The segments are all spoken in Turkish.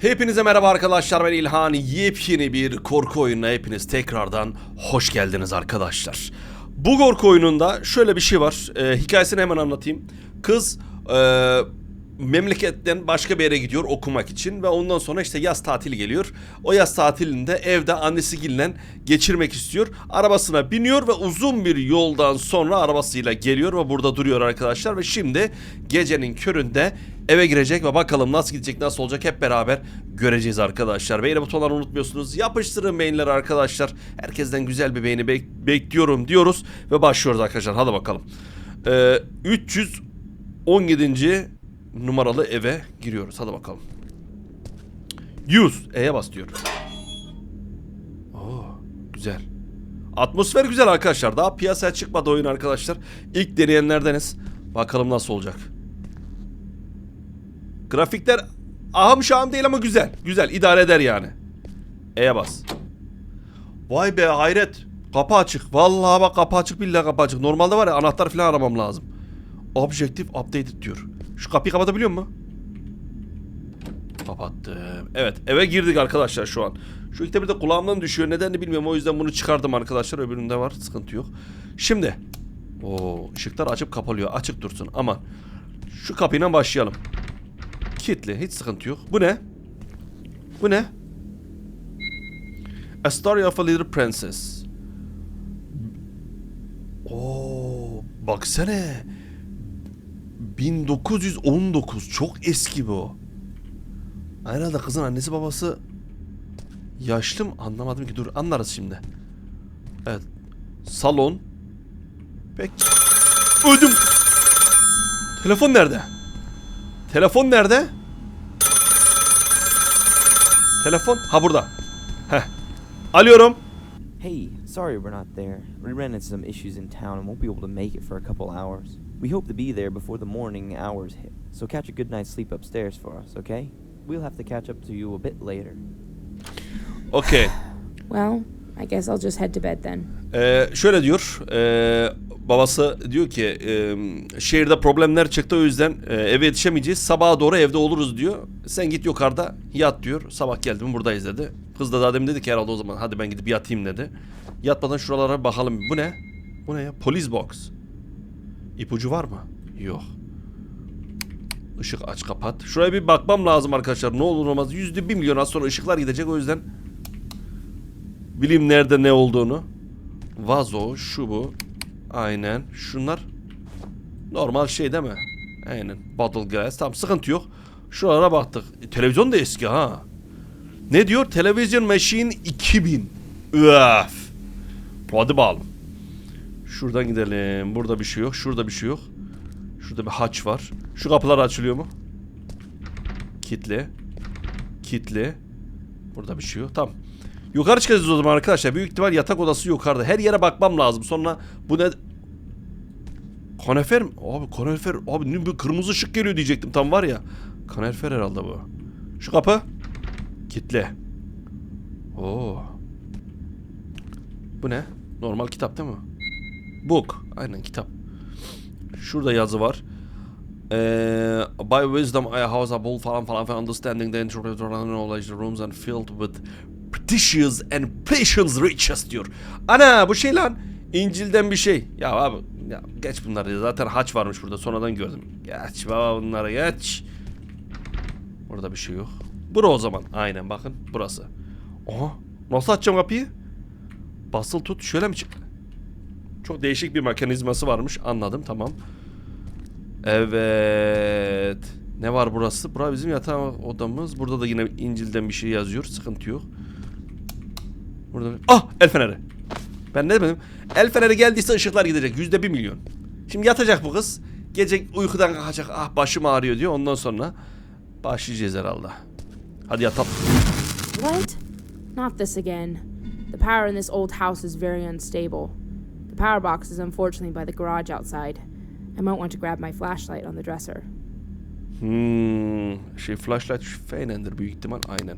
Hepinize merhaba arkadaşlar ben İlhan. Yepyeni bir korku oyununa hepiniz tekrardan hoş geldiniz arkadaşlar. Bu korku oyununda şöyle bir şey var. Ee, hikayesini hemen anlatayım. Kız e, memleketten başka bir yere gidiyor okumak için ve ondan sonra işte yaz tatili geliyor. O yaz tatilinde evde annesiyle geçirmek istiyor. Arabasına biniyor ve uzun bir yoldan sonra arabasıyla geliyor ve burada duruyor arkadaşlar ve şimdi gecenin köründe eve girecek ve bakalım nasıl gidecek nasıl olacak hep beraber göreceğiz arkadaşlar. Beğeni butonlarını unutmuyorsunuz. Yapıştırın beğenileri arkadaşlar. Herkesten güzel bir beğeni bek- bekliyorum diyoruz ve başlıyoruz arkadaşlar. Hadi bakalım. Ee, 317. numaralı eve giriyoruz. Hadi bakalım. 100. E'ye bas diyor. Oo, güzel. Atmosfer güzel arkadaşlar. Daha piyasaya çıkmadı oyun arkadaşlar. İlk deneyenlerdeniz. Bakalım nasıl olacak. Grafikler ahım şahım değil ama güzel. Güzel idare eder yani. E'ye bas. Vay be hayret. Kapı açık. Vallahi bak kapı açık billahi kapı açık. Normalde var ya anahtar falan aramam lazım. Objective updated diyor. Şu kapıyı kapatabiliyor mu? Kapattım. Evet eve girdik arkadaşlar şu an. Şu bir de kulağımdan düşüyor. Nedenini bilmiyorum. O yüzden bunu çıkardım arkadaşlar. Öbüründe var. Sıkıntı yok. Şimdi. Oo, ışıklar açıp kapalıyor. Açık dursun. Aman. Şu kapıyla başlayalım. Kitli. Hiç sıkıntı yok. Bu ne? Bu ne? A Story of a Little Princess. Oo, baksana. 1919. Çok eski bu. Herhalde kızın annesi babası yaşlı mı? Anlamadım ki. Dur anlarız şimdi. Evet. Salon. Pek. Öldüm. Telefon nerede? Telefon nerede? Telefon? Ha burada. Heh. Alıyorum. Hey, sorry we're not there. We ran into some issues in town and won't be able to make it for a couple hours. We hope to be there before the morning hours hit, so catch a good night's sleep upstairs for us, okay? We'll have to catch up to you a bit later. Okey. Well, I guess I'll just head to bed then. Ee, şöyle diyor. ee, babası diyor ki ee, şehirde problemler çıktı o yüzden ee, eve yetişemeyeceğiz. Sabaha doğru evde oluruz diyor. Sen git yukarıda yat diyor. Sabah geldim buradayız dedi. Kız da daha demin dedi ki herhalde o zaman hadi ben gidip yatayım dedi. Yatmadan şuralara bir bakalım. Bu ne? Bu ne ya? Police box. İpucu var mı? Yok. Işık aç kapat. Şuraya bir bakmam lazım arkadaşlar. Ne olur olmaz. Yüzde bir milyon az sonra ışıklar gidecek o yüzden bileyim nerede ne olduğunu. Vazo, şu bu. Aynen. Şunlar normal şey değil mi? Aynen. Bottle glass. Tamam sıkıntı yok. Şuralara baktık. E, televizyon da eski ha. Ne diyor? Television Machine 2000. Üf. Hadi bakalım. Şuradan gidelim. Burada bir şey yok. Şurada bir şey yok. Şurada bir haç var. Şu kapılar açılıyor mu? Kitli. Kitli. Burada bir şey yok. Tamam. Yukarı çıkacağız o zaman arkadaşlar. Büyük ihtimal yatak odası yukarıda. Her yere bakmam lazım. Sonra bu ne... Konefer mi? Abi konefer. Abi bir kırmızı ışık geliyor diyecektim. Tam var ya. Konefer herhalde bu. Şu kapı. Kitle. Oo. Bu ne? Normal kitap değil mi? Book. Aynen kitap. Şurada yazı var. Eee by wisdom I house a bull falan falan falan understanding the interpret knowledge rooms and filled with precious and patience riches diyor. Ana bu şey lan İncil'den bir şey. Ya abi ya geç bunları ya. zaten haç varmış burada sonradan gördüm. Geç baba bunları geç. Burada bir şey yok. Bura o zaman. Aynen bakın burası. Oha nasıl açacağım kapıyı? Basıl tut şöyle mi çık? Çok değişik bir mekanizması varmış anladım tamam. Evet. Ne var burası? Bura bizim yatağın odamız. Burada da yine İncil'den bir şey yazıyor. Sıkıntı yok. Burada Ah! El feneri. Ben ne demedim? El feneri geldiyse ışıklar gidecek. Yüzde bir milyon. Şimdi yatacak bu kız. Gece uykudan kalkacak. Ah başım ağrıyor diyor. Ondan sonra başlayacağız herhalde. Hadi yatalım. What? Not this again. The power in this old house is very unstable. The power box is unfortunately by the garage outside. I might want to grab my flashlight on the dresser. Hmm, şey flashlight feynendir büyük ihtimal aynen.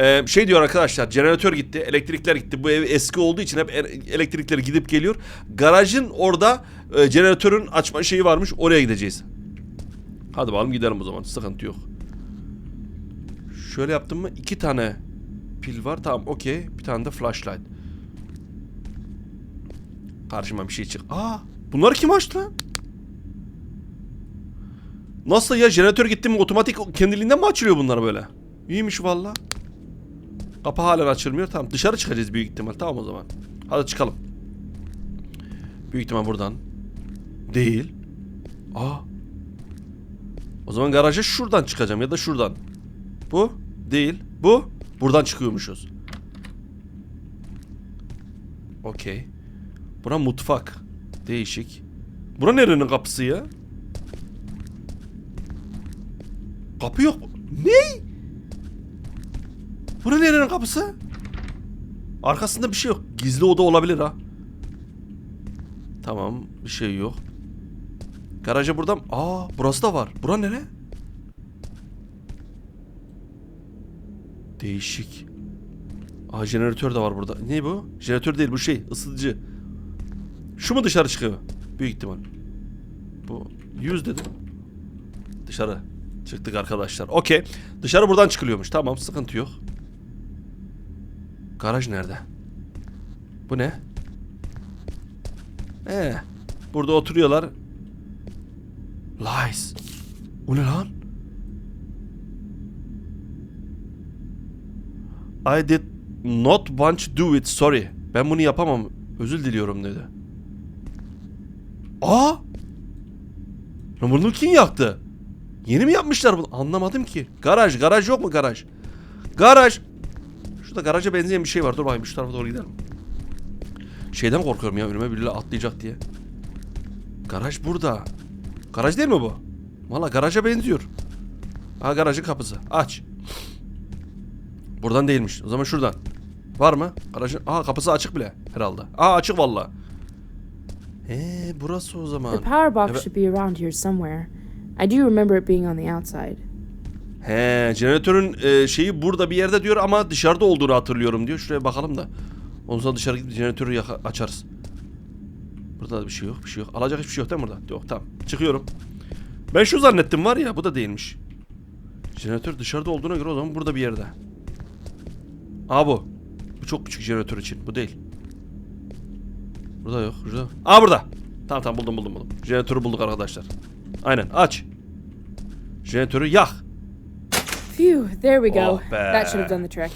Ee, şey diyor arkadaşlar jeneratör gitti elektrikler gitti bu ev eski olduğu için hep elektrikleri gidip geliyor. Garajın orada e, jeneratörün açma şeyi varmış oraya gideceğiz. Hadi bakalım gidelim o zaman sıkıntı yok. Şöyle yaptım mı? iki tane pil var. Tamam okey. Bir tane de flashlight. Karşıma bir şey çık. Aa, bunları kim açtı lan? Nasıl ya? Jeneratör gitti mi otomatik kendiliğinden mi açılıyor bunlar böyle? İyiymiş valla. Kapı halen açılmıyor. Tamam dışarı çıkacağız büyük ihtimal. Tamam o zaman. Hadi çıkalım. Büyük ihtimal buradan. Değil. Aa. O zaman garaja şuradan çıkacağım ya da şuradan. Bu değil. Bu buradan çıkıyormuşuz. Okey. Bura mutfak. Değişik. Bura nerenin kapısı ya? Kapı yok. Ne? Bura nerenin kapısı? Arkasında bir şey yok. Gizli oda olabilir ha. Tamam, bir şey yok. Garaja buradan... Aa, burası da var. Bura nere? Değişik. Aa, jeneratör de var burada. Ne bu? Jeneratör değil bu şey, ısıtıcı. Şu mu dışarı çıkıyor? Büyük ihtimal. Bu 100 dedim. Dışarı çıktık arkadaşlar. Okey. Dışarı buradan çıkılıyormuş. Tamam, sıkıntı yok. Garaj nerede? Bu ne? Ee, burada oturuyorlar. Lies. O ne lan? I did not want to do it, sorry. Ben bunu yapamam. Özür diliyorum dedi. Aa! Bunu kim yaktı? Yeni mi yapmışlar bunu? Anlamadım ki. Garaj, garaj yok mu garaj? Garaj. Şurada garaja benzeyen bir şey var. Dur bakayım şu tarafa doğru gidelim. Şeyden korkuyorum ya önüme birileri atlayacak diye. Garaj burada. Garaj değil mi bu? Valla garaja benziyor. Ha garajın kapısı. Aç. Buradan değilmiş. O zaman şuradan. Var mı? Garajın... Aa kapısı açık bile herhalde. Aa açık valla. Eee burası o zaman. The power box Evet. should be around here somewhere. I do remember it being on the outside. He, jeneratörün e, şeyi burada bir yerde diyor ama dışarıda olduğunu hatırlıyorum diyor. Şuraya bakalım da. Ondan sonra dışarı gidip jeneratörü yaka- açarız. Burada da bir şey yok, bir şey yok. Alacak hiçbir şey yok değil mi burada? Yok, tamam. Çıkıyorum. Ben şu zannettim var ya, bu da değilmiş. Jeneratör dışarıda olduğuna göre o zaman burada bir yerde. Aa bu. Bu çok küçük jeneratör için. Bu değil. Burada yok. Burada. Aa burada. Tamam tamam buldum buldum buldum. Jeneratörü bulduk arkadaşlar. Aynen aç. Jeneratörü yak. Phew, there we go. Oh be. that should have done the trick.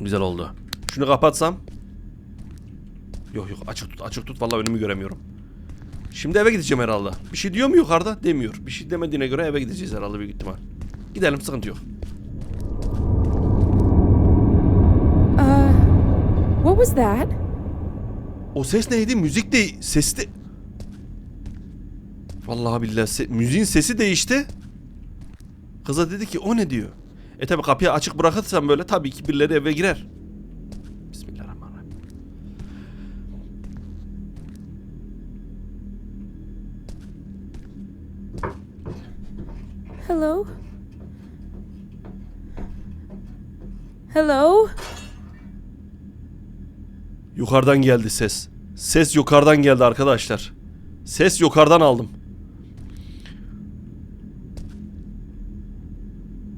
Güzel oldu. Şunu kapatsam. Yok yok açık tut açık tut vallahi önümü göremiyorum. Şimdi eve gideceğim herhalde. Bir şey diyor mu yukarıda? Demiyor. Bir şey demediğine göre eve gideceğiz herhalde büyük ihtimal. Gidelim sıkıntı yok. Uh, what was that? O ses neydi? Müzik de sesi de... Vallahi billahi se- müziğin sesi değişti. Kıza dedi ki o ne diyor. E tabi kapıyı açık bırakırsam böyle tabii ki birileri eve girer. Bismillahirrahmanirrahim. Hello? Hello? Yukarıdan geldi ses. Ses yukarıdan geldi arkadaşlar. Ses yukarıdan aldım.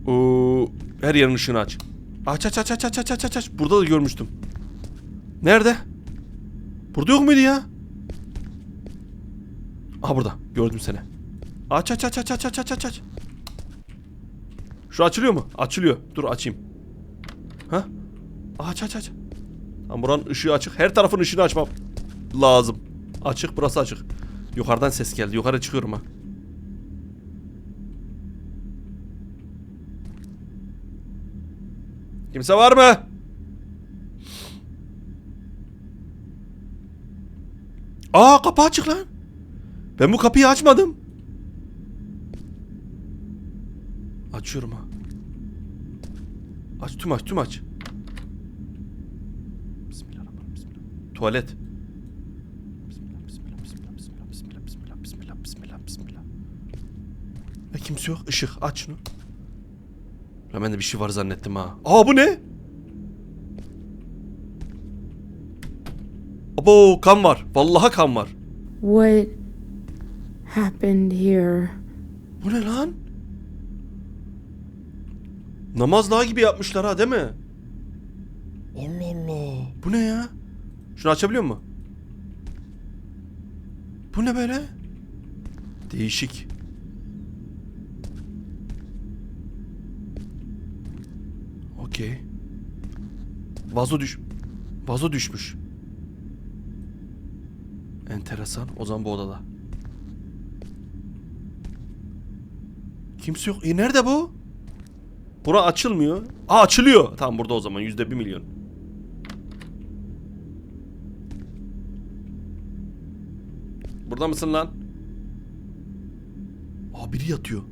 Oo, her yerin ışığını aç. Aç aç aç aç aç aç aç aç. Burada da görmüştüm. Nerede? Burada yok muydu ya? Aha burada. Gördüm seni. Aç aç aç aç aç aç aç aç. Şu açılıyor mu? Açılıyor. Dur açayım. Ha? Aç aç aç. Tamam buranın ışığı açık. Her tarafın ışığını açmam lazım. Açık burası açık. Yukarıdan ses geldi. Yukarı çıkıyorum ha. Kimse var mı? Aa kapı açık lan. Ben bu kapıyı açmadım. Açıyorum ha. Aç tüm aç tüm aç. Bismillahirrahmanirrahim. Bismillah. Tuvalet. Bismillah, bismillah, bismillah, bismillah, bismillah, bismillah, bismillah, bismillah, bismillah. E kimse yok. Işık aç şunu. Lan ben de bir şey var zannettim ha. Aa bu ne? Abo kan var. Vallahi kan var. What happened here? Bu ne lan? Namazlığa gibi yapmışlar ha değil mi? Allah Allah. Bu ne ya? Şunu açabiliyor mu? Bu ne böyle? Değişik. Okey. Vazo düş... Vazo düşmüş. Enteresan. O zaman bu odada. Kimse yok. E nerede bu? Bura açılmıyor. Aa açılıyor. Tamam burada o zaman yüzde bir milyon. Burada mısın lan? Aa biri yatıyor.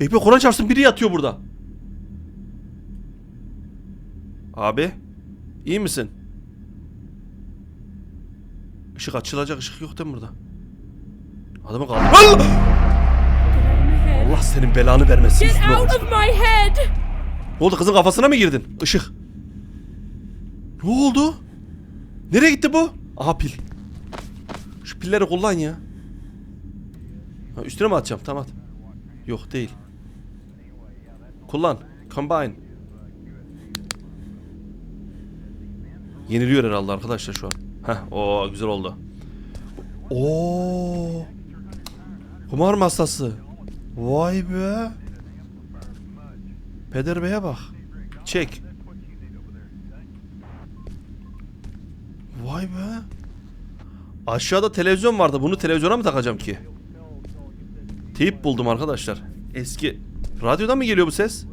Bekle Kur'an çarpsın biri yatıyor burada. Abi iyi misin? Işık açılacak ışık yok değil mi burada? Adamı kaldır. Allah! Senin belanı vermesin. Get üstüme out of my head! Ne oldu kızın kafasına mı girdin? Işık. Ne oldu? Nereye gitti bu? Aha pil. Pilleri kullan ya. Ha, üstüne mi atacağım? Tamam. Yok değil. Kullan. Combine. Yeniliyor herhalde arkadaşlar şu an. Heh o güzel oldu. Oo. Kumar masası. Vay be. Peder Bey'e bak. Çek. Vay be. Aşağıda televizyon vardı. Bunu televizyona mı takacağım ki? Teyip buldum arkadaşlar. Eski. Radyodan mı geliyor bu ses?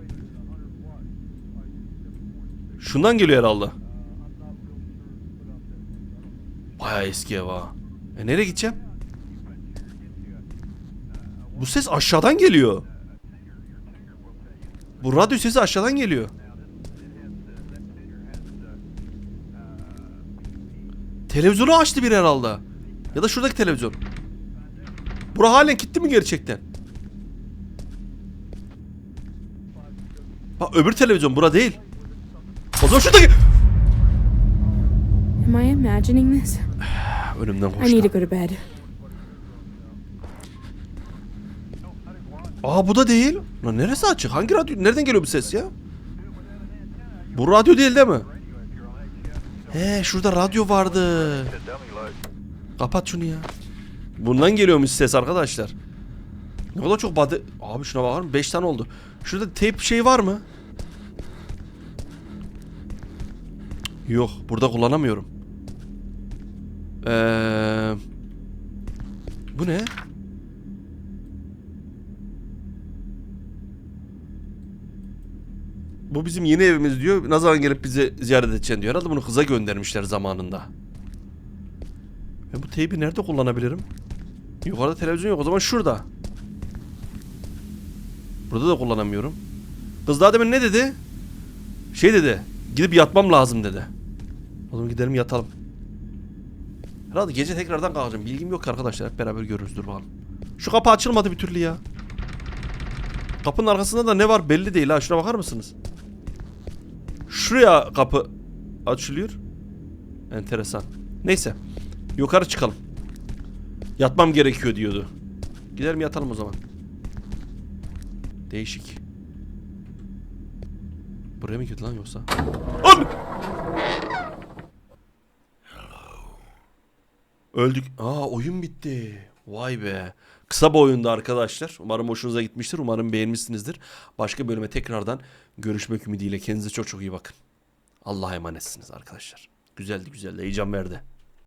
Şundan geliyor herhalde. Baya eski ev ha. E nereye gideceğim? Bu ses aşağıdan geliyor. Bu radyo sesi aşağıdan geliyor. Televizyonu açtı bir herhalde. Ya da şuradaki televizyon. Bura halen gitti mi gerçekten? Bak öbür televizyon bura değil. O zaman şuradaki... Am I imagining this? Önümden I need koştu. to go to bed. Aa bu da değil. Lan neresi açık? Hangi radyo? Nereden geliyor bu ses ya? Bu radyo değil değil mi? He şurada radyo vardı. Kapat şunu ya. Bundan geliyormuş ses arkadaşlar. Ne kadar çok body... Abi şuna bakar mısın? 5 tane oldu. Şurada tape şey var mı? Yok. Burada kullanamıyorum. Eee... Bu ne? Bu bizim yeni evimiz diyor. Ne zaman gelip bizi ziyaret edeceksin diyor. Herhalde bunu kıza göndermişler zamanında. Ben bu teybi nerede kullanabilirim? Yukarıda televizyon yok. O zaman şurada. Burada da kullanamıyorum. Kız daha demin ne dedi? Şey dedi. Gidip yatmam lazım dedi. O zaman gidelim yatalım. Herhalde gece tekrardan kalkacağım. Bilgim yok arkadaşlar. Hep beraber görürüz. Dur bakalım. Şu kapı açılmadı bir türlü ya. Kapının arkasında da ne var belli değil ha. Şuna bakar mısınız? Şuraya kapı açılıyor. Enteresan. Neyse. Yukarı çıkalım. Yatmam gerekiyor diyordu. Gidelim yatalım o zaman. Değişik. Buraya mı girdi lan yoksa? An! Öldük. Aa oyun bitti. Vay be. Kısa bir oyundu arkadaşlar. Umarım hoşunuza gitmiştir. Umarım beğenmişsinizdir. Başka bölüme tekrardan görüşmek ümidiyle. Kendinize çok çok iyi bakın. Allah'a emanetsiniz arkadaşlar. Güzeldi güzeldi. Heyecan verdi.